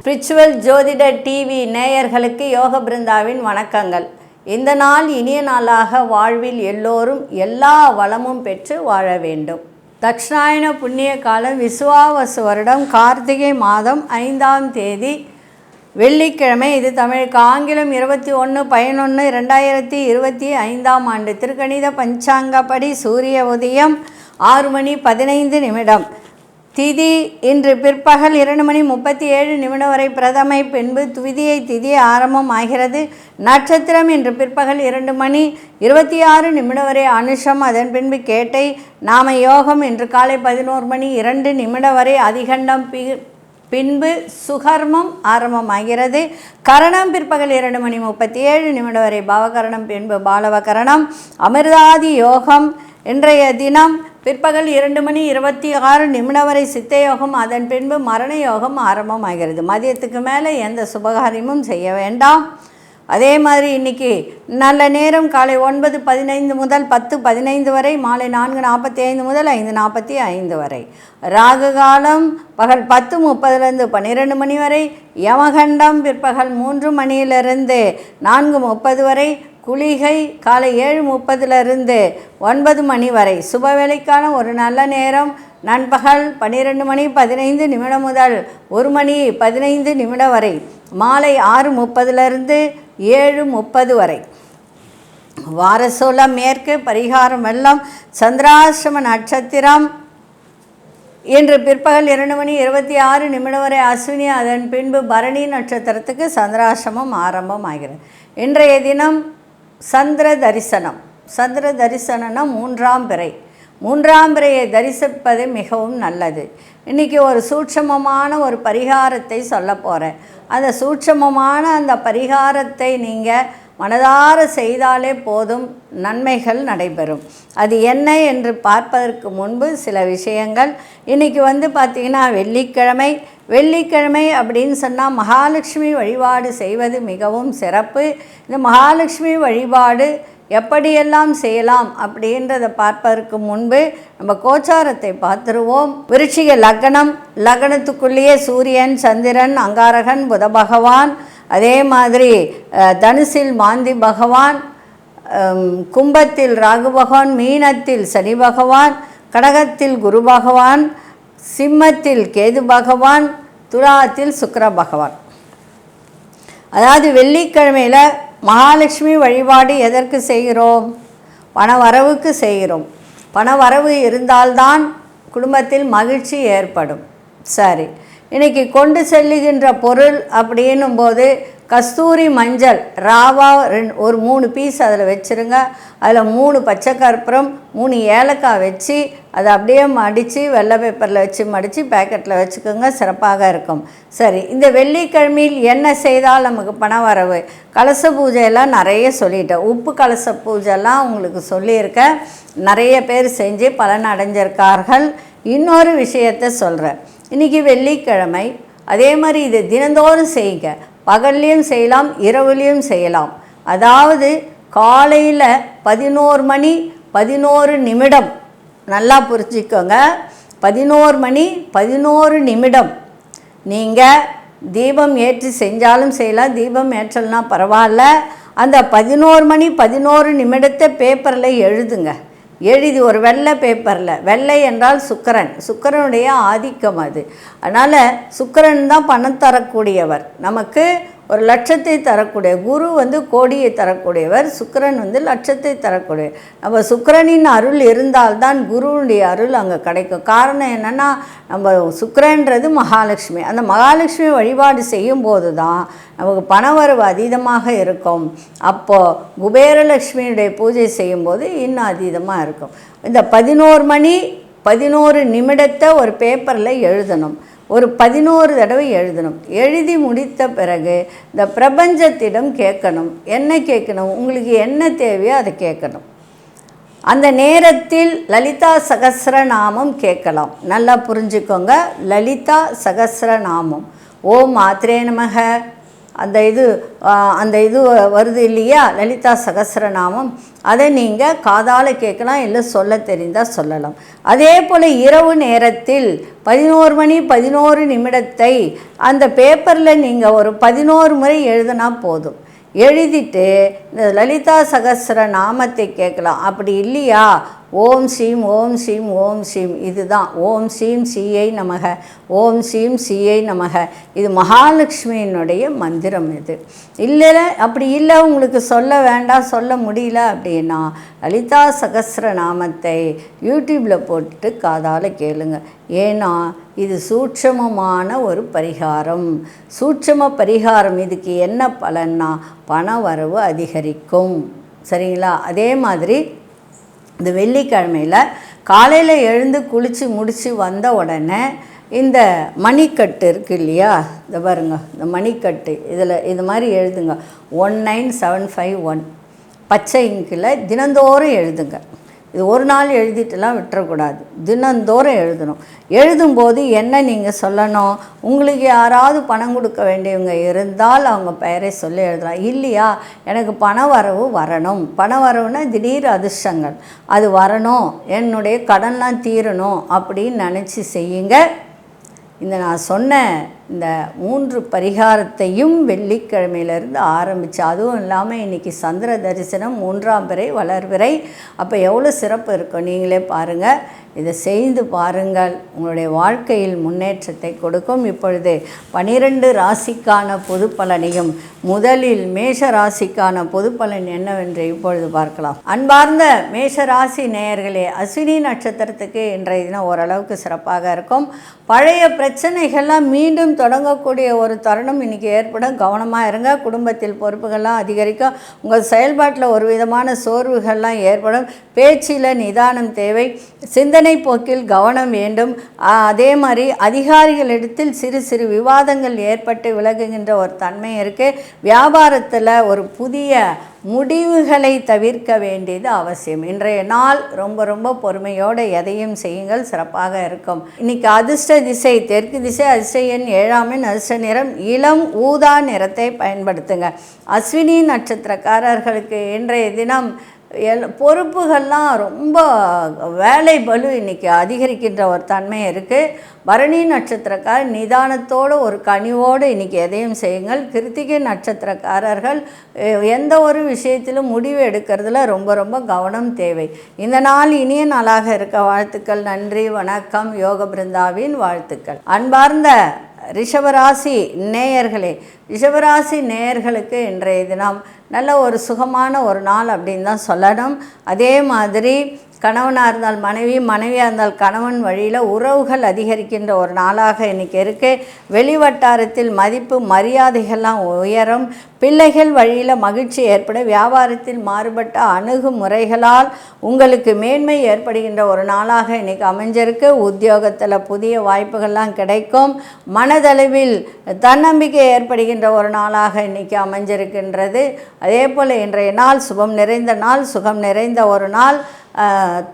Spiritual ஜோதிட TV நேயர்களுக்கு யோக பிருந்தாவின் வணக்கங்கள். இந்த நாள் இனிய நாளாக வாழ்வில் எல்லோரும் எல்லா வளமும் பெற்று வாழ வேண்டும். தட்சிணாயன புண்ணிய காலம் விசுவாவசு வருடம் கார்த்திகை மாதம் ஐந்தாம் தேதி வெள்ளிக்கிழமை இது தமிழுக்கு ஆங்கிலம் இருபத்தி ஒன்று பதினொன்று ரெண்டாயிரத்தி இருபத்தி ஐந்தாம் ஆண்டு. திருக்கணித பஞ்சாங்கப்படி சூரிய உதயம் ஆறு மணி பதினைந்து நிமிடம். திதி இன்று பிற்பகல் இரண்டு மணி முப்பத்தி ஏழு நிமிடம் வரை பிரதமை பின்பு துவிதியை திதி ஆரம்பம் ஆகிறது. நட்சத்திரம் இன்று பிற்பகல் இரண்டு மணி இருபத்தி ஆறு நிமிடம் வரை அனுஷம் அதன் பின்பு கேட்டை நாம யோகம் இன்று காலை பதினோரு மணி இரண்டு நிமிடம் வரை அதிகண்டம் பி பின்பு சுகர்மம் ஆரம்பமாகிறது. கரணம் பிற்பகல் இரண்டு மணி முப்பத்தி ஏழு நிமிடம் வரை பாவகரணம் பின்பு பாலவகரணம். அமிர்தாதி யோகம். இன்றைய தினம் பிற்பகல் இரண்டு மணி இருபத்தி ஆறு நிமிடம் வரை சித்த யோகம் அதன் பின்பு மரண யோகம் ஆரம்பமாகிறது. மதியத்துக்கு மேலே எந்த சுபகாரியமும் செய்ய வேண்டாம். அதே மாதிரி இன்றைக்கி நல்ல நேரம் காலை ஒன்பது பதினைந்து முதல் பத்து பதினைந்து வரை மாலை நான்கு நாற்பத்தி ஐந்து முதல் ஐந்து நாற்பத்தி ஐந்து வரை. ராகு காலம் பகல் பத்து முப்பதுலேருந்து பன்னிரெண்டு மணி வரை யமகண்டம் பிற்பகல் மூன்று மணியிலிருந்து நான்கு முப்பது வரை குளிகை காலை ஏழு முப்பதுலேருந்து ஒன்பது மணி வரை. சுபவேளைக்கான ஒரு நல்ல நேரம். நண்பகல் பன்னிரெண்டு மணி பதினைந்து நிமிடம் முதல் ஒரு மணி பதினைந்து நிமிடம் வரை. மாலை ஆறு முப்பதுலேருந்து ஏழு முப்பது வரை. வாரசூலம் மேற்கு பரிகாரம் வெள்ளம் சந்திராசிரம நட்சத்திரம் இன்று பிற்பகல் இரண்டு மணி இருபத்தி ஆறு நிமிடம் வரை அஸ்வினி. அதன் பின்பு பரணி நட்சத்திரத்துக்கு சந்திராசிரமம் ஆரம்பம் ஆகிறது இன்றைய தினம் சந்திர தரிசனம் சந்திர தரிசனம்னா மூன்றாம் பிறை. மூன்றாம் பிறையை தரிசிப்பது மிகவும் நல்லது. இன்றைக்கி ஒரு சூட்சமமான ஒரு பரிகாரத்தை சொல்ல போகிறேன் அந்த சூட்சமமான அந்த பரிகாரத்தை நீங்கள் மனதார செய்தாலே போதும் நன்மைகள் நடைபெறும். அது என்ன என்று பார்ப்பதற்கு முன்பு சில விஷயங்கள். இன்றைக்கி வந்து பார்த்திங்கன்னா வெள்ளிக்கிழமை வெள்ளிக்கிழமை அப்படின்னு சொன்னால் மகாலட்சுமி வழிபாடு செய்வது மிகவும் சிறப்பு. இந்த மகாலட்சுமி வழிபாடு எப்படியெல்லாம் செய்யலாம் அப்படின்றத பார்ப்பதற்கு முன்பு நம்ம கோச்சாரத்தை பார்த்துருவோம். விருச்சிக லக்னம் லக்னத்துக்குள்ளேயே சூரியன் சந்திரன் அங்காரகன் புத பகவான் அதே மாதிரி தனுசில் மாந்தி பகவான் கும்பத்தில் ராகு பகவான் மீனத்தில் சனி பகவான் கடகத்தில் குரு பகவான் சிம்மத்தில் கேது பகவான் துலாத்தில் சுக்கர பகவான். அதாவது வெள்ளிக்கிழமையில் மகாலட்சுமி வழிபாடு எதற்கு செய்கிறோம்? பணவரவுக்கு செய்கிறோம். பணவரவு இருந்தால்தான் குடும்பத்தில் மகிழ்ச்சி ஏற்படும். சரி. இன்றைக்கி கொண்டு செல்லுகின்ற பொருள் அப்படின்னும் போது கஸ்தூரி மஞ்சள் ராவா ரெண்டு ஒரு மூணு பீஸ் அதில் வச்சுருங்க. அதில் மூணு பச்சை கற்பூரம் மூணு ஏலக்காய் வச்சு அதை அப்படியே மடித்து வெள்ளை பேப்பரில் வச்சு மடித்து பேக்கெட்டில் வச்சுக்கோங்க சிறப்பாக இருக்கும். சரி இந்த வெள்ளிக்கிழமையில் என்ன செய்தால் நமக்கு பணம் வரவு கலச பூஜையெல்லாம் நிறைய சொல்லிட்டேன். உப்பு கலச பூஜைலாம் உங்களுக்கு சொல்லியிருக்கேன். நிறைய பேர் செஞ்சு பலன் அடைஞ்சிருக்கார்கள். இன்னொரு விஷயத்த சொல்கிறேன் இன்றைக்கி வெள்ளிக்கிழமை. அதே மாதிரி இது தினந்தோறும் செய்யுங்க பகல்லையும் செய்யலாம் இரவுலேயும் செய்யலாம். அதாவது காலையில் பதினோரு மணி பதினோரு நிமிடம். நல்லா புரிஞ்சுக்கோங்க. பதினோரு மணி பதினோரு நிமிடம். நீங்கள் தீபம் ஏற்றி செஞ்சாலும் செய்யலாம் தீபம் ஏற்றலாம் பரவாயில்ல. அந்த பதினோரு மணி பதினோரு நிமிடத்தை பேப்பரில் எழுதுங்க. எழுதி ஒரு வெள்ளை பேப்பரில் வெள்ளை என்றால் சுக்கரன். சுக்கரனுடைய ஆதிக்கம் அது. அதனால் சுக்கரன் தான் பணம் தரக்கூடியவர். நமக்கு ஒரு லட்சத்தை தரக்கூடிய குரு வந்து கோடியை தரக்கூடியவர் சுக்கரன் வந்து லட்சத்தை தரக்கூடிய நம்ம சுக்கரனின் அருள் இருந்தால்தான் குருவுடைய அருள் அங்கே கிடைக்கும். காரணம் என்னென்னா நம்ம சுக்கரன்றது மகாலட்சுமி. அந்த மகாலட்சுமி வழிபாடு செய்யும் போது தான் நமக்கு பணவரவு அதீதமாக இருக்கும். அப்போது குபேரலட்சுமியுடைய பூஜை செய்யும்போது இன்னும் அதீதமாக இருக்கும். இந்த பதினோரு மணி பதினோரு நிமிடத்தை ஒரு பேப்பரில் எழுதணும். ஒரு பதினோரு தடவை எழுதணும். எழுதி முடித்த பிறகு இந்த பிரபஞ்சத்திடம் கேட்கணும். என்ன கேட்கணும்? உங்களுக்கு என்ன தேவையோ அதை கேட்கணும். அந்த நேரத்தில் லலிதா சகசிரநாமம் கேட்கலாம். நல்லா புரிஞ்சுக்கோங்க. லலிதா சகசிரநாமம். ஓம் மாத்திரே நமக. அந்த இது அந்த இது வருது இல்லையா? லலிதா சகசரநாமம். அதை நீங்கள் காதால் கேட்கலாம் இல்லை சொல்ல தெரிந்தால் சொல்லலாம். அதே போல் இரவு நேரத்தில் பதினோரு மணி பதினோரு நிமிடத்தை அந்த பேப்பரில் நீங்கள் ஒரு பதினோரு முறை எழுதினா போதும். எழுதிட்டு இந்த லலிதா சகஸ்ர நாமத்தை கேட்கலாம். அப்படி இல்லையா? ஓம் சீம் ஓம் சீம் ஓம் சீம். இதுதான். ஓம் சீம் சீயை நமக. ஓம் சீம் சீயை நமக. இது மகாலட்சுமியினுடைய மந்திரம் இது. இல்லை அப்படி இல்லை உங்களுக்கு சொல்ல வேண்டாம் சொல்ல முடியல அப்படின்னா லலிதா சகசிர நாமத்தை யூடியூப்பில் போட்டு காதால் கேளுங்க. ஏன்னா இது சூட்சமமான ஒரு பரிகாரம். சூட்சம பரிகாரம் இதுக்கு என்ன பலன்னா பண வரவு அதிகரிக்கும். சரிங்களா? அதே மாதிரி இந்த வெள்ளிக்கிழமையில் காலையில் எழுந்து குளித்து முடித்து வந்த உடனே இந்த மணிக்கட்டு இருக்கு இல்லையா? இந்த பாருங்க. இந்த மணிக்கட்டு. இதில் இது மாதிரி எழுதுங்க. One nine seven five one. பச்சை இங்கில் தினந்தோறும் எழுதுங்க. இது ஒரு நாள் எழுதிட்டுலாம் விட்டுறக்கூடாது. தினந்தோறும் எழுதணும். எழுதும்போது என்ன நீங்கள் சொல்லணும்? உங்களுக்கு யாராவது பணம் கொடுக்க வேண்டியவங்க இருந்தால் அவங்க பெயரை சொல்லி எழுதலாம். இல்லையா? எனக்கு பண வரவு வரணும். பண வரவுனா திடீர் அதிர்ஷ்டங்கள். அது வரணும். என்னுடைய கடன்லாம் தீரணும் அப்படின்னு நினச்சி செய்யுங்க. இந்த நான் சொன்ன இந்த மூன்று பரிகாரத்தையும் வெள்ளிக்கிழமையிலேருந்து ஆரம்பித்து அதுவும் இல்லாமல் இன்றைக்கி சந்திர தரிசனம் மூன்றாம் பிறை வளர்விறை அப்போ எவ்வளோ சிறப்பு இருக்கும் நீங்களே பாருங்கள் இதை செய்து பாருங்கள். உங்களுடைய வாழ்க்கையில் முன்னேற்றத்தை கொடுக்கும். இப்பொழுது பனிரெண்டு ராசிக்கான பொது பலனையும் முதலில் மேஷ ராசிக்கான பொது பலன் என்னவென்று இப்பொழுது பார்க்கலாம். அன்பார்ந்த மேஷ ராசி நேயர்களே அஸ்வினி நட்சத்திரத்துக்கு இன்றைய தினம் ஓரளவுக்கு சிறப்பாக இருக்கும். பழைய பிரச்சனைகள்லாம் மீண்டும் தொடங்கக்கூடிய ஒரு தருணம் இன்றைக்கி ஏற்படும் கவனமாக இருங்க. குடும்பத்தில் பொறுப்புகள்லாம் அதிகரிக்கும் உங்கள் செயல்பாட்டில் ஒரு விதமான சோர்வுகள்லாம் ஏற்படும். பேச்சில் நிதானம் தேவை. சிந்தனை போக்கில் கவனம் வேண்டும். அதே மாதிரி அதிகாரிகளிடத்தில் சிறு சிறு விவாதங்கள் ஏற்பட்டு விலகுகின்ற ஒரு தன்மை இருக்குது வியாபாரத்தில் ஒரு புதிய முடிவுகளை தவிர்க்க வேண்டியது அவசியம். இன்றைய நாள் ரொம்ப ரொம்ப பொறுமையோடு எதையும் செய்யுங்கள் சிறப்பாக இருக்கும். இன்னைக்கு அதிர்ஷ்ட திசை தெற்கு திசை அதிர்ஷ்ட எண் ஏழாம் எண் அதிர்ஷ்ட நிறம் இளம் ஊதா நிறத்தை பயன்படுத்துங்க. அஸ்வினி நட்சத்திரக்காரர்களுக்கு இன்றைய தினம் எல் பொறுப்புகள்லாம் ரொம்ப வேலை பலு இன்னைக்கு அதிகரிக்கின்ற ஒரு தன்மை இருக்குது பரணி நட்சத்திரக்கார் நிதானத்தோடு ஒரு கனிவோடு இன்னைக்கு எதையும் செய்யுங்கள். கிருத்திகை நட்சத்திரக்காரர்கள் எந்த ஒரு விஷயத்திலும் முடிவு எடுக்கிறதுல ரொம்ப ரொம்ப கவனம் தேவை. இந்த நாள் இனிய நாளாக இருக்க வாழ்த்துக்கள் நன்றி வணக்கம். யோக பிருந்தாவின் வாழ்த்துக்கள். அன்பார்ந்த ரிஷபராசி நேயர்களே ரிஷபராசி நேயர்களுக்கு இன்றைய தினம் நல்ல ஒரு சுகமான ஒரு நாள் அப்படின்னு தான் சொல்லணும். அதே மாதிரி கணவனாக இருந்தால் மனைவி மனைவியாக இருந்தால் கணவன் வழியில் உறவுகள் அதிகரிக்கின்ற ஒரு நாளாக இன்றைக்கி இருக்குது வெளிவட்டாரத்தில் மதிப்பு மரியாதைகள்லாம் உயரும். பிள்ளைகள் வழியில் மகிழ்ச்சி ஏற்பட வியாபாரத்தில் மாறுபட்ட அணுகுமுறைகளால் உங்களுக்கு மேன்மை ஏற்படுகின்ற ஒரு நாளாக இன்றைக்கி அமைஞ்சிருக்கு. உத்தியோகத்தில் புதிய வாய்ப்புகள்லாம் கிடைக்கும். மனதளவில் தன்னம்பிக்கை ஏற்படுகின்ற ஒரு நாளாக இன்றைக்கி அமைஞ்சிருக்கின்றது. அதே போல் இன்றைய நாள் சுபம் நிறைந்த நாள் சுகம் நிறைந்த ஒரு நாள்.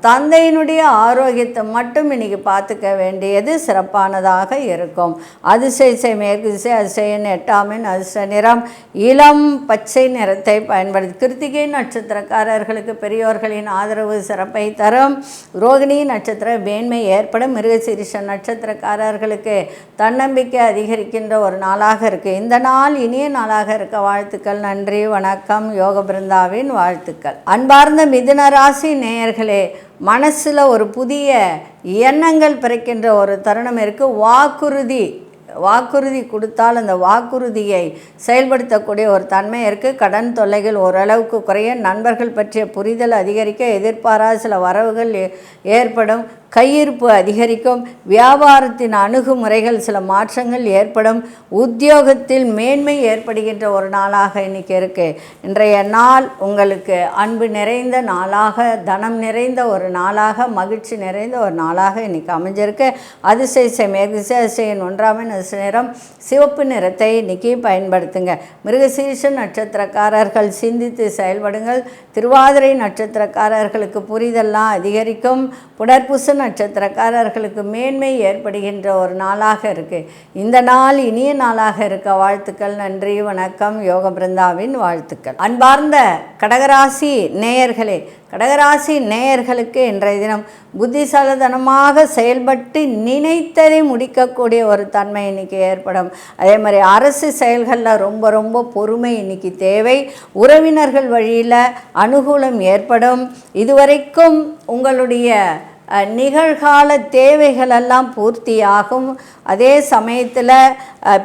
தந்தையினுடைய ஆரோக்கியத்தை மட்டும் இன்றைக்கி பார்த்துக்க வேண்டியது சிறப்பானதாக இருக்கும். அதிசய மேற்கு திசை அதிசயன் எட்டாமின் அதிர்ஷ்ட நிறம் இளம் பச்சை நிறத்தை பயன்படுத்தி கிருத்திகை நட்சத்திரக்காரர்களுக்கு பெரியோர்களின் ஆதரவு சிறப்பை தரும். ரோகிணி நட்சத்திர வேண்மை ஏற்படும். மிருகசீரிஷ நட்சத்திரக்காரர்களுக்கு தன்னம்பிக்கை அதிகரிக்கின்ற ஒரு நாளாக இருக்குது இந்த நாள் இனிய நாளாக இருக்க வாழ்த்துக்கள். நன்றி வணக்கம். யோக பிருந்தாவின் வாழ்த்துக்கள். அன்பார்ந்த மிதுன ராசி நேர்களே மனசில் ஒரு புதிய எண்ணங்கள் பிறக்கின்ற ஒரு தருணம் இருக்குது வாக்குறுதி வாக்குறுதி கொடுத்தால் அந்த வாக்குறுதியை செயல்படுத்தக்கூடிய ஒரு தன்மை இருக்குது கடன் தொல்லைகள் ஓரளவுக்கு குறைய நண்பர்கள் பற்றிய புரிதல் அதிகரிக்க எதிர்பாராத சில வரவுகள் ஏ- ஏற்படும். கையிருப்பு அதிகரிக்கும். வியாபாரத்தின் அணுகுமுறைகள் சில மாற்றங்கள் ஏற்படும். உத்தியோகத்தில் மேன்மை ஏற்படுகின்ற ஒரு நாளாக இன்னைக்கு இருக்குது இன்றைய நாள் உங்களுக்கு அன்பு நிறைந்த நாளாக தனம் நிறைந்த ஒரு நாளாக மகிழ்ச்சி நிறைந்த ஒரு நாளாக இன்னைக்கு அமைஞ்சிருக்கு. அதிசயசை மேற்திசை அதிசயன் ஒன்றாமின் அதிசய நிறம் சிவப்பு நிறத்தை இன்னைக்கு பயன்படுத்துங்க. மிருகசீர்ஷ நட்சத்திரக்காரர்கள் சிந்தித்து செயல்படுங்கள். திருவாதிரை நட்சத்திரக்காரர்களுக்கு புரிதெல்லாம் அதிகரிக்கும். புனர்பூச நட்சத்திரக்காரர்களுக்கு மேன்மை ஏற்படுகின்ற ஒரு நாளாக இருக்குது இந்த நாள் இனிய நாளாக இருக்க வாழ்த்துக்கள் நன்றி வணக்கம் யோக பிருந்தாவின் வாழ்த்துக்கள். அன்பார்ந்த கடகராசி நேயர்களே கடகராசி நேயர்களுக்கு இன்றைய தினம் புத்திசாலதனமாக செயல்பட்டு நினைத்ததை முடிக்கக்கூடிய ஒரு தன்மை இன்னைக்கு ஏற்படும். அதே மாதிரி அரசு செயல்களில் ரொம்ப ரொம்ப பொறுமை இன்னைக்கு தேவை. உறவினர்கள் வழியில் அனுகூலம் ஏற்படும். இதுவரைக்கும் உங்களுடைய நிகழ்கால தேவைகளெல்லாம் பூர்த்தியாகும். அதே சமயத்தில்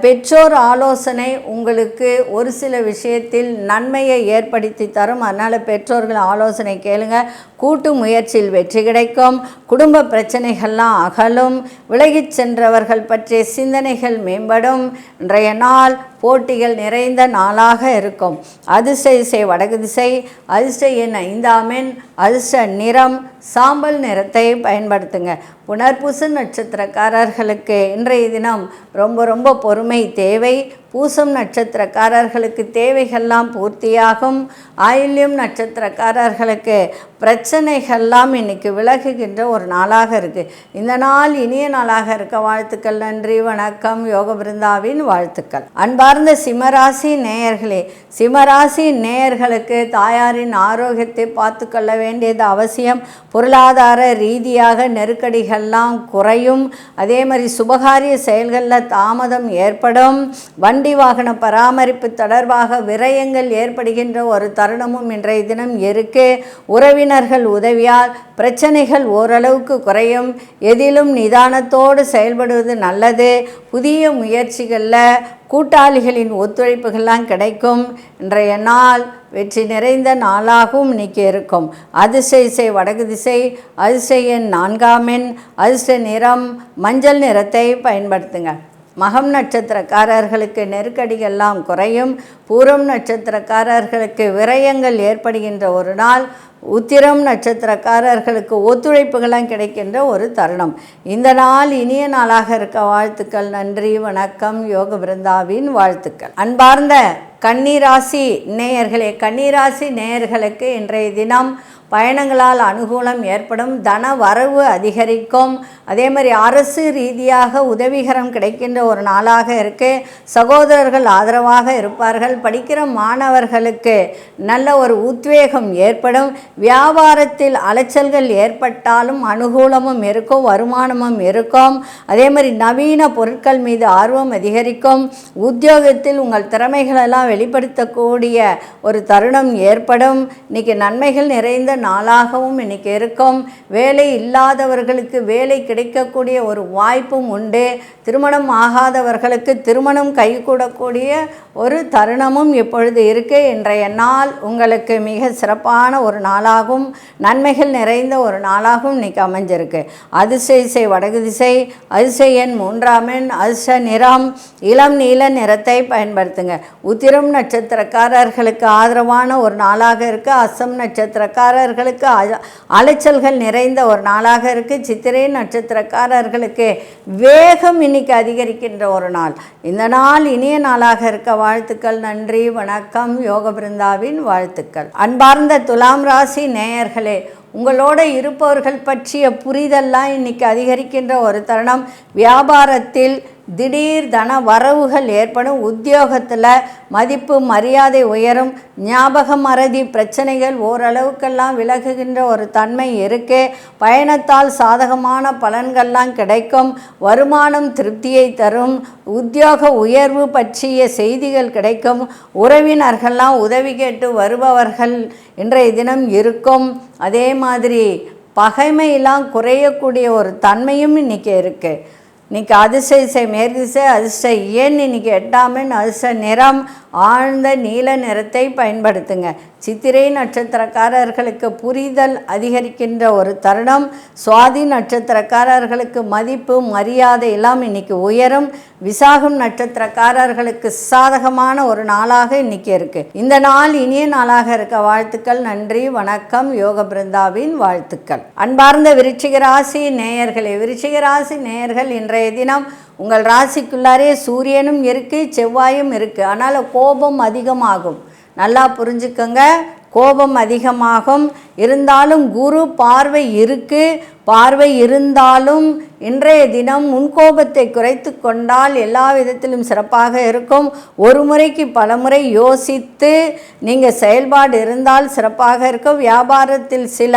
பெற்றோர் ஆலோசனை உங்களுக்கு ஒரு சில விஷயத்தில் நன்மையை ஏற்படுத்தி தரும். அதனால் பெற்றோர்கள் ஆலோசனை கேளுங்க. கூட்டு முயற்சியில் வெற்றி கிடைக்கும். குடும்ப பிரச்சனைகள்லாம் அகலும். விலகிச் சென்றவர்கள் பற்றிய சிந்தனைகள் மேம்படும். இன்றைய நாள் போட்டிகள் நிறைந்த நாளாக இருக்கும். அதிர்ஷ்ட இசை வடக்கு திசை அதிர்ஷ்ட எண் ஐந்தாமின் அதிர்ஷ்ட நிறம் சாம்பல் நிறத்தை பயன்படுத்துங்க. புனர்பூச நட்சத்திரக்காரர்களுக்கு இன்றைய தினம் ரொம்ப ரொம்ப பொறுமை தேவை. பூசம் நட்சத்திரக்காரர்களுக்கு தேவைகள்லாம் பூர்த்தியாகும். ஆயில்யம் நட்சத்திரக்காரர்களுக்கு பிரச்சனைகள்லாம் இன்னைக்கு விலகுகின்ற ஒரு நாளாக இருக்குது இந்த நாள் இனிய நாளாக இருக்க வாழ்த்துக்கள் நன்றி வணக்கம். யோக பிருந்தாவின் வாழ்த்துக்கள். அன்பார்ந்த சிம்மராசி நேயர்களே சிம்மராசி நேயர்களுக்கு தாயாரின் ஆரோக்கியத்தை பார்த்து கொள்ள வேண்டியது அவசியம். பொருளாதார ரீதியாக நெருக்கடிகள்லாம் குறையும். அதே மாதிரி சுபகாரிய செயல்களில் தாமதம் ஏற்படும். வன் வண்டி வாகன பராமரிப்பு தொடர்பாக விரயங்கள் ஏற்படுகின்ற ஒரு தருணமும் இன்றைய தினம் இருக்கு. உறவினர்கள் உதவியால் பிரச்சனைகள் ஓரளவுக்கு குறையும். எதிலும் நிதானத்தோடு செயல்படுவது நல்லது. புதிய முயற்சிகளில் கூட்டாளிகளின் ஒத்துழைப்புகள்லாம் கிடைக்கும். இன்றைய நாள் வெற்றி நிறைந்த நாளாகவும் இன்னைக்கு இருக்கும். அதிர்ஷ்ட இசை வடக்கு திசை அதிர்ஷ்ட எண் நான்காம் எண் அதிர்ஷ்ட நிறம் மஞ்சள் நிறத்தை பயன்படுத்துங்கள் மகம் நட்சத்திரக்காரர்களுக்கு நெருக்கடிகள்லாம் குறையும். பூரம் நட்சத்திரக்காரர்களுக்கு விரயங்கள் ஏற்படுகின்ற ஒரு நாள். உத்திரம் நட்சத்திரக்காரர்களுக்கு ஒத்துழைப்புகளாம் கிடைக்கின்ற ஒரு தருணம். இந்த நாள் இனிய நாளாக இருக்க வாழ்த்துக்கள் நன்றி வணக்கம் யோக பிருந்தாவின் வாழ்த்துக்கள். அன்பார்ந்த கன்னிராசி நேயர்களே கன்னிராசி நேயர்களுக்கு இன்றைய தினம் பயணங்களால் அனுகூலம் ஏற்படும் தன வரவு அதிகரிக்கும். அதே மாதிரி அரசு ரீதியாக உதவிகரம் கிடைக்கின்ற ஒரு நாளாக இருக்கு. சகோதரர்கள் ஆதரவாக இருப்பார்கள். படிக்கிற மாணவர்களுக்கு நல்ல ஒரு உத்வேகம் ஏற்படும். வியாபாரத்தில் அலைச்சல்கள் ஏற்பட்டாலும் அனுகூலமும் இருக்கும் வருமானமும் இருக்கும். அதே மாதிரி நவீன பொருட்கள் மீது ஆர்வம் அதிகரிக்கும். உத்தியோகத்தில் உங்கள் திறமைகளெல்லாம் வெளிப்படுத்தக்கூடிய ஒரு தருணம் ஏற்படும். இன்றைக்கி நன்மைகள் நிறைந்த நாளாகவும் இன்னைக்கு இருக்கும். வேலை இல்லாதவர்களுக்கு வேலை கிடைக்கக்கூடிய ஒரு வாய்ப்பும் உண்டு. திருமணம் ஆகாதவர்களுக்கு திருமணம் கைகூடக்கூடிய ஒரு தருணமும் இப்பொழுது இருக்கு. இன்றைய நாள் உங்களுக்கு மிக சிறப்பான ஒரு நாளாகும். நன்மைகள் நிறைந்த ஒரு நாளாகவும் இன்னைக்கு அமைஞ்சிருக்கு. அதிசயசை இசை வடகு திசை அதிசயன் மூன்றாம் எண் அதிச நிறம் இளம் நீல நிறத்தை பயன்படுத்துங்க. உத்திரம் நட்சத்திரக்காரர்களுக்கு ஆதரவான ஒரு நாளாக இருக்கு. நட்சத்திரக்காரர் நட்சத்திரக்காரர்களுக்கு அலைச்சல்கள் நிறைந்த ஒரு நாளாக இருக்கு. சித்திரை நட்சத்திரக்காரர்களுக்கு வேகம் இன்னைக்கு அதிகரிக்கின்ற ஒரு நாள். இந்த நாள் இனிய நாளாக இருக்க வாழ்த்துக்கள் நன்றி வணக்கம் யோக பிருந்தாவின் வாழ்த்துக்கள். அன்பார்ந்த துலாம் ராசி நேயர்களே உங்களோட இருப்பவர்கள் பற்றிய புரிதல்லாம் இன்னைக்கு அதிகரிக்கின்ற ஒரு தருணம். வியாபாரத்தில் திடீர் தன வரவுகள் ஏற்படும். உத்தியோகத்தில் மதிப்பு மரியாதை உயரும். ஞாபக மறதி பிரச்சனைகள் ஓரளவுக்கெல்லாம் விலகுகின்ற ஒரு தன்மை இருக்கு. பயணத்தால் சாதகமான பலன்கள்லாம் கிடைக்கும். வருமானம் திருப்தியை தரும். உத்தியோக உயர்வு பற்றிய செய்திகள் கிடைக்கும். உறவினர்கள்லாம் உதவி கேட்டு வருபவர்கள் இன்றைய தினம் இருக்கும். அதே மாதிரி பகைமையெல்லாம் குறையக்கூடிய ஒரு தன்மையும் இன்னைக்கு இருக்குது இன்னைக்கு அதிர்ஷ்ட இசை மேற்திசை அதிர்ஷ்ட எண் இன்னைக்கு எட்டாமன் அதிர்ஷ்ட நிறம் ஆழ்ந்த நீல நிறத்தை பயன்படுத்துங்க. சித்திரை நட்சத்திரக்காரர்களுக்கு புரிதல் அதிகரிக்கின்ற ஒரு தருணம். சுவாதி நட்சத்திரக்காரர்களுக்கு மதிப்பு மரியாதை எல்லாம் இன்னைக்கு உயரும். விசாகம் நட்சத்திரக்காரர்களுக்கு சாதகமான ஒரு நாளாக இன்னைக்கு இருக்குது இந்த நாள் இனிய நாளாக இருக்க வாழ்த்துக்கள். நன்றி வணக்கம். யோக பிருந்தாவின் வாழ்த்துக்கள். அன்பார்ந்த விருச்சிக ராசி நேயர்களே விருச்சிக ராசி நேயர்கள் இன்றைய தினம் உங்கள் ராசிக்குள்ளாரே சூரியனும் இருக்குது செவ்வாயும் இருக்குது அதனால் கோபம் அதிகமாகும். நல்லா புரிஞ்சுக்கோங்க. கோபம் அதிகமாகும். இருந்தாலும் குரு பார்வை இருக்குது பார்வை இருந்தாலும் இன்றைய தினம் முன்கோபத்தை குறைத்து கொண்டால் எல்லா விதத்திலும் சிறப்பாக இருக்கும். ஒரு முறைக்கு பல முறை யோசித்து நீங்கள் செயல்பாடு இருந்தால் சிறப்பாக இருக்கும். வியாபாரத்தில் சில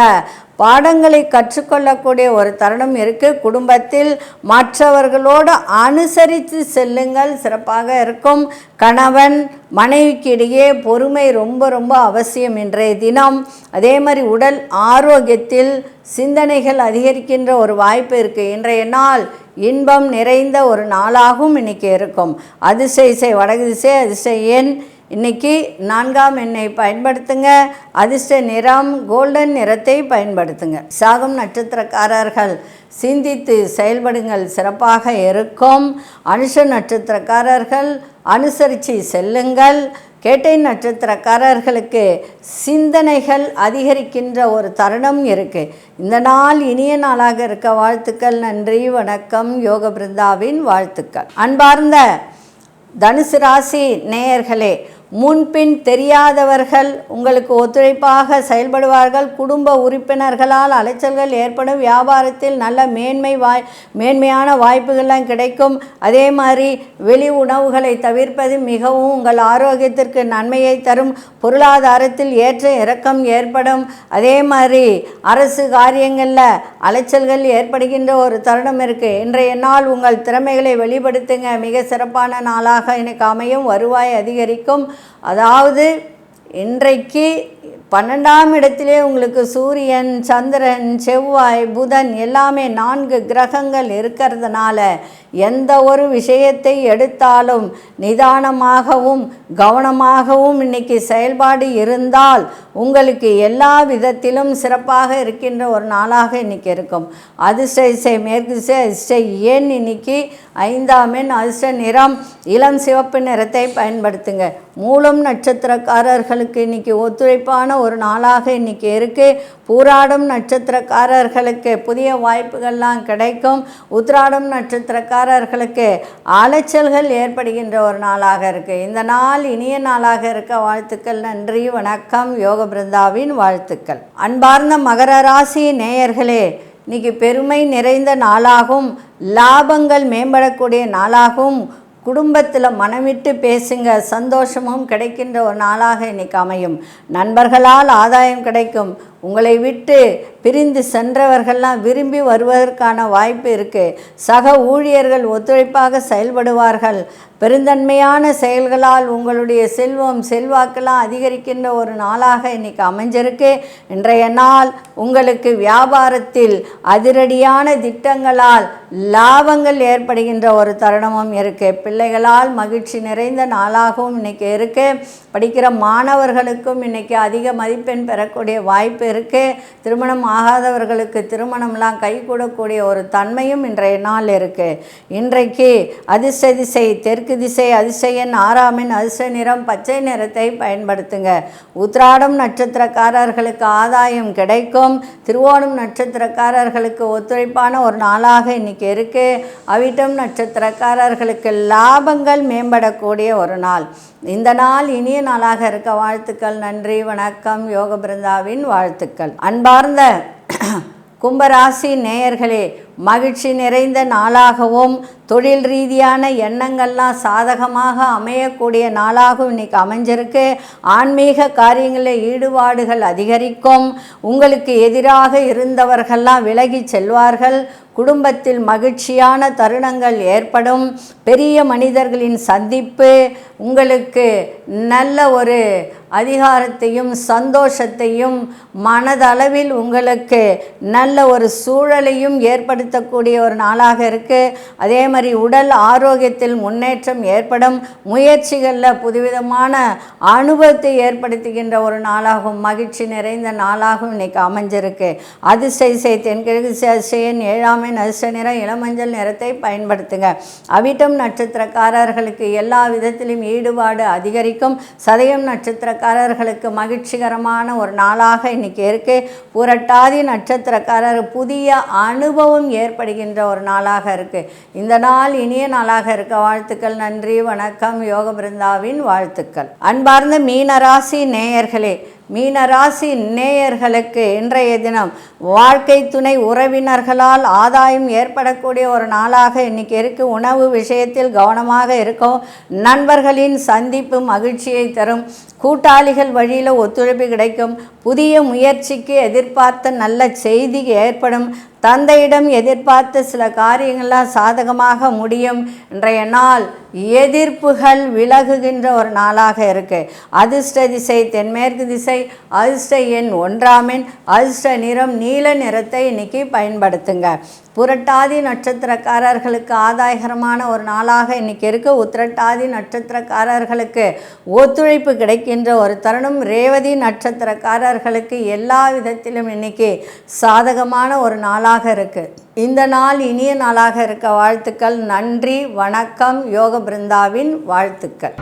பாடங்களை கற்றுக்கொள்ளக்கூடிய ஒரு தருணம் இருக்குது குடும்பத்தில் மற்றவர்களோடு அனுசரித்து செல்லுங்கள் சிறப்பாக இருக்கும். கணவன் மனைவிக்கு இடையே பொறுமை ரொம்ப ரொம்ப அவசியம் இன்றைய தினம். அதே மாதிரி உடல் ஆரோக்கியத்தில் சிந்தனைகள் அதிகரிக்கின்ற ஒரு வாய்ப்பு இருக்குது இன்றைய நாள் இன்பம் நிறைந்த ஒரு நாளாகவும் இன்னைக்கு இருக்கும். அதிசய இசை வடகு திசை அதிசய எண். இன்னைக்கு நான்காம் எண்ணை பயன்படுத்துங்க. அதிர்ஷ்ட நிறம் கோல்டன் நிறத்தை பயன்படுத்துங்க. சாகம் நட்சத்திரக்காரர்கள் சிந்தித்து செயல்படுங்கள். சிறப்பாக இருக்கும். அனுஷ நட்சத்திரக்காரர்கள் அனுசரித்து செல்லுங்கள். கேட்டை நட்சத்திரக்காரர்களுக்கு சிந்தனைகள் அதிகரிக்கின்ற ஒரு தருணம் இருக்குது இந்த நாள் இனிய நாளாக இருக்க வாழ்த்துக்கள் நன்றி வணக்கம் யோக பிருந்தாவின் வாழ்த்துக்கள். அன்பார்ந்த தனுசு ராசி நேயர்களே முன்பின் தெரியாதவர்கள் உங்களுக்கு ஒத்துழைப்பாக செயல்படுவார்கள். குடும்ப உறுப்பினர்களால் அலைச்சல்கள் ஏற்படும். வியாபாரத்தில் நல்ல மேன்மை வாய் மேன்மையான வாய்ப்புகள்லாம் கிடைக்கும். அதே மாதிரி வெளி உணவுகளை தவிர்ப்பது மிகவும் உங்கள் ஆரோக்கியத்திற்கு நன்மையை தரும். பொருளாதாரத்தில் ஏற்ற இறக்கம் ஏற்படும். அதே மாதிரி அரசு காரியங்களில் அலைச்சல்கள் ஏற்படுகின்ற ஒரு தருணம் இருக்குது இன்றைய நாள் உங்கள் திறமைகளை வெளிப்படுத்துங்க. மிக சிறப்பான நாளாக எனக்கு அமையும். வருவாய் அதிகரிக்கும். அதாவது இன்றைக்கு பன்னெண்டாம் இடத்திலே உங்களுக்கு சூரியன் சந்திரன் செவ்வாய் புதன் எல்லாமே நான்கு கிரகங்கள் இருக்கிறதுனால எந்த ஒரு விஷயத்தை எடுத்தாலும் நிதானமாகவும் கவனமாகவும் இன்னைக்கு செயல்பாடு இருந்தால் உங்களுக்கு எல்லா விதத்திலும் சிறப்பாக இருக்கின்ற ஒரு நாளாக இன்னைக்கு இருக்கும். அதிர்ஷ்ட இசை மேற்கு இசை அதிர்ஷ்ட ஏன் இன்னைக்கு ஐந்தாம் எண் அதிர்ஷ்ட நிறம். இளம் சிவப்பு நிறத்தை பயன்படுத்துங்க. மூலம் நட்சத்திரக்காரர்களுக்கு இன்னைக்கு ஒத்துழைப்பான ஒரு நாளாக இன்னைக்கு இருக்குது பூராடும் நட்சத்திரக்காரர்களுக்கு புதிய வாய்ப்புகள்லாம் கிடைக்கும். உத்ராடம் நட்சத்திரக்காரர்களுக்கு அலைச்சல்கள் ஏற்படுகின்ற ஒரு நாளாக இருக்குது இந்த நாள் இனிய நாளாக இருக்க வாழ்த்துக்கள். நன்றி வணக்கம். யோக பிருந்தாவின் வாழ்த்துக்கள். அன்பார்ந்த மகர ராசி நேயர்களே இன்னைக்கு பெருமை நிறைந்த நாளாகும் லாபங்கள் மேம்படக்கூடிய நாளாகவும் குடும்பத்தில் மனமிட்டு பேசுங்க சந்தோஷமும் கிடைக்கின்ற ஒரு நாளாக இன்னைக்கு அமையும். நண்பர்களால் ஆதாயம் கிடைக்கும். உங்களை விட்டு பிரிந்து சென்றவர்கள்லாம் விரும்பி வருவதற்கான வாய்ப்பு இருக்குது சக ஊழியர்கள் ஒத்துழைப்பாக செயல்படுவார்கள். பெருந்தன்மையான செயல்களால் உங்களுடைய செல்வம் செல்வாக்கெல்லாம் அதிகரிக்கின்ற ஒரு நாளாக இன்னைக்கு அமைஞ்சிருக்கு. இன்றைய நாள் உங்களுக்கு வியாபாரத்தில் அதிரடியான திட்டங்களால் லாபங்கள் ஏற்படுகின்ற ஒரு தருணமும் இருக்குது பிள்ளைகளால் மகிழ்ச்சி நிறைந்த நாளாகவும் இன்னைக்கு இருக்குது படிக்கிற மாணவர்களுக்கும் இன்னைக்கு அதிக மதிப்பெண் பெறக்கூடிய வாய்ப்பு இருக்கு. திருமணம் ஆகாதவர்களுக்கு திருமணம்லாம் கைகூடக்கூடிய ஒரு தன்மையும் இன்றைய நாள் இருக்குது இன்றைக்கு அதிர்ஷ்ட திசை தெற்கு திசை அதிசயன் ஆறாமின் அதிர்ஷ்ட நிறம் பச்சை நிறத்தை பயன்படுத்துங்க. உத்ராடம் நட்சத்திரக்காரர்களுக்கு ஆதாயம் கிடைக்கும். திருவோணம் நட்சத்திரக்காரர்களுக்கு ஒத்துழைப்பான ஒரு நாளாக இன்னைக்கு இருக்குது அவிட்டம் நட்சத்திரக்காரர்களுக்கு லாபங்கள் மேம்படக்கூடிய ஒரு நாள். இந்த நாள் இனிய நாளாக இருக்க வாழ்த்துக்கள். நன்றி வணக்கம். யோக பிருந்தாவின் வாழ்த்துக்கள். அன்பார்ந்த கும்பராசி நேயர்களே மகிழ்ச்சி நிறைந்த நாளாகவும் தொழில் ரீதியான எண்ணங்கள்லாம் சாதகமாக அமையக்கூடிய நாளாகவும் இன்னைக்கு அமைஞ்சிருக்கு. ஆன்மீக காரியங்களில் ஈடுபாடுகள் அதிகரிக்கும். உங்களுக்கு எதிராக இருந்தவர்கள்லாம் விலகி செல்வார்கள். குடும்பத்தில் மகிழ்ச்சியான தருணங்கள் ஏற்படும். பெரிய மனிதர்களின் சந்திப்பு உங்களுக்கு நல்ல ஒரு அதிகாரத்தையும் சந்தோஷத்தையும் மனதளவில் உங்களுக்கு நல்ல ஒரு சூழலையும் ஏற்படுத்தக்கூடிய ஒரு நாளாக இருக்குது அதே மாதிரி உடல் ஆரோக்கியத்தில் முன்னேற்றம் ஏற்படும். முயற்சிகளில் புதுவிதமான அனுபவத்தை ஏற்படுத்துகின்ற ஒரு நாளாகும் மகிழ்ச்சி நிறைந்த நாளாகவும் இன்னைக்கு அமைஞ்சிருக்கு. அதிசய செய் தென்கிழக்கு அதிசயன் ஏழாமை அதிர்ஷ்ட நிறம் இளமஞ்சள் நிறத்தை பயன்படுத்துங்க. அவிட்டம் நட்சத்திரக்காரர்களுக்கு எல்லா விதத்திலும் ஈடுபாடு அதிகரிக்கும். சதயம் நட்சத்திரக்காரர்களுக்கு மகிழ்ச்சிகரமான ஒரு நாளாக இன்னைக்கு இருக்கு. புரட்டாதி நட்சத்திரக்காரர் புதிய அனுபவம் ஏற்படுகின்ற ஒரு நாளாக இருக்குது இந்த நாள் இனிய நாளாக இருக்க வாழ்த்துக்கள் நன்றி வணக்கம் யோக பிருந்தாவின் வாழ்த்துக்கள். அன்பார்ந்த மீனராசி நேயர்களே மீனராசி நேயர்களுக்கு இன்றைய தினம் வாழ்க்கை துணை உறவினர்களால் ஆதாயம் ஏற்படக்கூடிய ஒரு நாளாக இன்னைக்கு இருக்கு. உணவு விஷயத்தில் கவனமாக இருக்கும் நண்பர்களின் சந்திப்பு மகிழ்ச்சியை தரும் கூட்டாளிகள் வழியில் ஒத்துழைப்பு கிடைக்கும் புதிய முயற்சிக்கு எதிர்பார்த்த நல்ல செய்தி ஏற்படும் தந்தையிடம் எதிர்பார்த்து சில காரியங்கள்லாம் சாதகமாக முடியும் இன்றைய நாள் எதிர்ப்புகள் விலகுகின்ற ஒரு நாளாக இருக்குது அதிர்ஷ்ட திசை தென்மேற்கு திசை அதிர்ஷ்ட எண் ஒன்றாமின் அதிர்ஷ்ட நிறம் நீல நிறத்தை இன்னைக்கு பயன்படுத்துங்க. புரட்டாதி நட்சத்திரக்காரர்களுக்கு ஆதாயகரமான ஒரு நாளாக இன்னைக்கு இருக்குது உத்திரட்டாதி நட்சத்திரக்காரர்களுக்கு ஒத்துழைப்பு கிடைக்கின்ற ஒரு தருணம். ரேவதி நட்சத்திரக்காரர்களுக்கு எல்லா விதத்திலும் இன்னைக்கு சாதகமான ஒரு நாளாக இருக்கு. இந்த நாள் இனிய நாளாக இருக்க வாழ்த்துக்கள். நன்றி வணக்கம் யோக பிருந்தாவின் வாழ்த்துக்கள்.